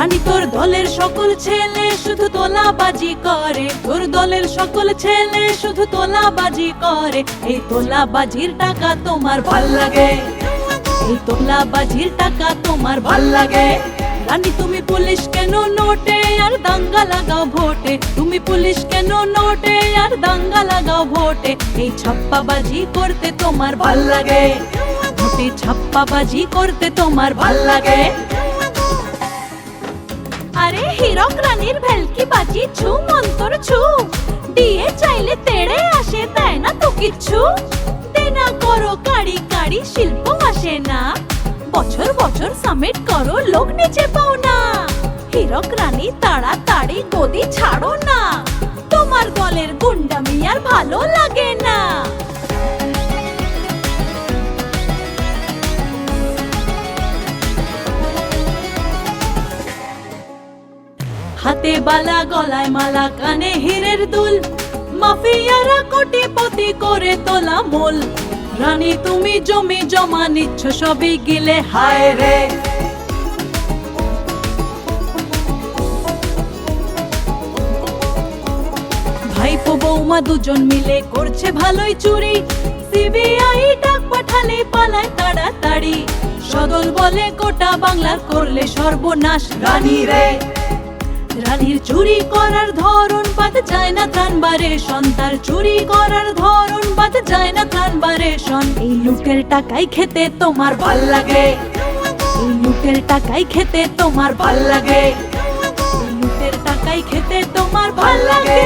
দলের সকল ছেলে শুধু তোলাবাজি করে। তোর দলের সকল ছেলে শুধু তোলাবাজি করে। এই তোলাবাজির টাকা তোমার ভালো লাগে। এই তোলাবাজির টাকা তোমার ভালো লাগে। রানী, তুমি পুলিশ কেন নোটে? আর দাঙ্গা লাগাও ভোটে। তুমি পুলিশ কেন নোটে? আর দাঙ্গা লাগাও ভোটে। এই ছাপ্পাবাজি করতে তোমার ভালো লাগে। ভোটে ছাপ্পাবাজি করতে তোমার ভালো লাগে। আরে রানীর ভেলকি বাজি ছু, মন্তর ছু। দিয়ে চাইলে তেড়ে আসে দেয় না তো কিচ্ছু দেনা করো কাড়ি কাড়ি, শিল্প আসে না। বছর বছর সামিট করো, লোক নিচে পাও না। হীরক রানী তাড়াতাড়ি গদি ছাড়ো না। তোমার দলের গুন্ডামি হাতে বালা গলায় মালা কানে হীরের দুল। মাফিয়ারা কোটিপতি করে তোলা মূল। রানী তুমি জমি জমা নিচ্ছ, সবই গিলে হায় রে। বৌমা দুজন মিলে করছে ভালোই চুরি। সিবিআই ডাক পাঠালে পালায় তাড়াতাড়ি। সদল বলে গোটা বাংলার করলে সর্বনাশ রানী রে। রানীর চুরি করার ধরন বাদ যায় না ত্রাণ সন্তার চুরি করার ধরন যায় না ত্রাণ এই লুটের টাকাই খেতে তোমার ভালো লাগে। এই লুটের টাকাই খেতে তোমার ভালো লাগে। লুটের টাকাই খেতে তোমার ভালো লাগে।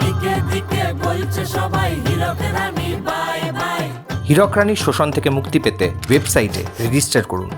দিকে দিকে বলছে সবাই হীরক রানী বাই বাই। হীরক রানীর শোষণ থেকে মুক্তি পেতে ওয়েবসাইটে রেজিস্টার করুন।